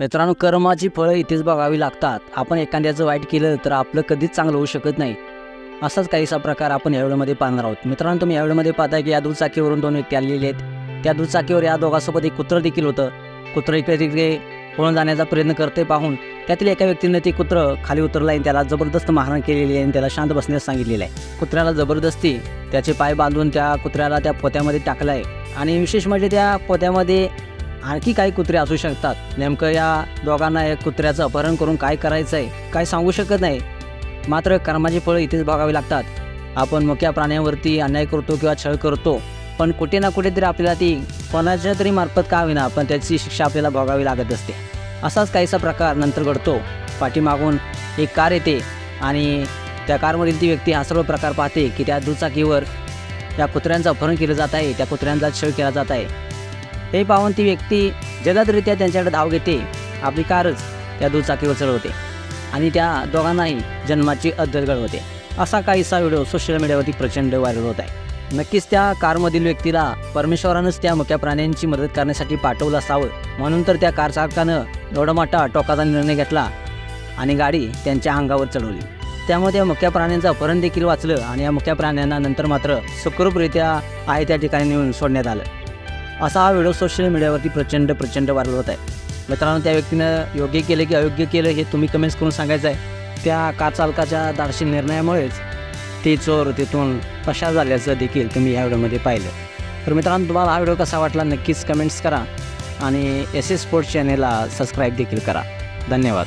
मित्रांनो कर्माची फळं इथेच बघावी लागतात. आपण एखाद्याचं वाईट केलं तर आपलं कधीच चांगलं होऊ शकत नाही. असाच काहीसा प्रकार आपण या पाहणार आहोत. मित्रांनो तुम्ही या व्हिडिओमध्ये पाहताय की या दुचाकीवरून दोन व्यक्ती आलेले आहेत. त्या दुचाकीवर या दोघांसोबत एक कुत्रं देखील होतं. कुत्रं इकडे तिकडे पळून जाण्याचा प्रयत्न करते पाहून त्यातील एका व्यक्तीने ते कुत्रं खाली उतरलं आहे त्याला जबरदस्त मारहाण केलेली आहे आणि त्याला शांत बसण्यास सांगितलेलं आहे. कुत्र्याला जबरदस्ती त्याचे पाय बांधून त्या कुत्र्याला त्या पोत्यामध्ये टाकलं आहे आणि विशेष म्हणजे त्या पोत्यामध्ये आणखी काही कुत्रे असू शकतात. नेमकं या दोघांना या कुत्र्याचं अपहरण करून काय करायचं आहे काय सांगू शकत नाही. मात्र कर्माची फळं इथेच बघावी लागतात. आपण मोक्या प्राण्यांवरती अन्याय करतो किंवा छळ करतो पण कुठे ना कुठेतरी आपल्याला ती कोणाच्या तरी मार्फत का होईना पण त्याची शिक्षा आपल्याला भोगावी लागत असते. असाच काहीसा प्रकार नंतर घडतो. पाठीमागून एक कार येते आणि त्या कारमधील ती व्यक्ती हा सर्व प्रकार पाहते की त्या दुचाकीवर त्या कुत्र्यांचं अपहरण केलं जात आहे त्या कुत्र्यांचा छळ केला जात आहे. हे पाहून ती व्यक्ती जलदरित्या त्यांच्याकडे धाव घेते. आपली कारच त्या दुचाकीवर चढवते आणि त्या दोघांनाही जन्माची अद्दल घडवते असा काहीसा व्हिडिओ सोशल मीडियावरती प्रचंड व्हायरल होत आहे. नक्कीच त्या कारमधील व्यक्तीला परमेश्वरानंच त्या मुक्या प्राण्यांची मदत करण्यासाठी पाठवलं असावं. म्हणून तर त्या कार चालकानं एवढा मोठा टोकाचा निर्णय घेतला आणि गाडी त्यांच्या अंगावर चढवली. त्यामुळे त्या मुक्या प्राण्यांचं अपहरण देखील वाचलं आणि या मुक्या प्राण्यांना नंतर मात्र सुखरूपरित्या आहे त्या ठिकाणी नेऊन सोडण्यात आलं. असा हा व्हिडिओ सोशल मीडियावरती प्रचंड प्रचंड व्हायरल होत आहे. मित्रांनो त्या व्यक्तीनं योग्य केलं की अयोग्य केलं हे तुम्ही कमेंट्स करून सांगायचं आहे. त्या कार चालकाच्या दाडशील निर्णयामुळेच ते चोर तिथून पशार झाल्याचं देखील तुम्ही या व्हिडिओमध्ये पाहिलं. तर मित्रांनो तुम्हाला हा व्हिडिओ कसा वाटला नक्कीच कमेंट्स करा आणि एस एस स्पोर्ट्स चॅनेलला सबस्क्राईब देखील करा. धन्यवाद.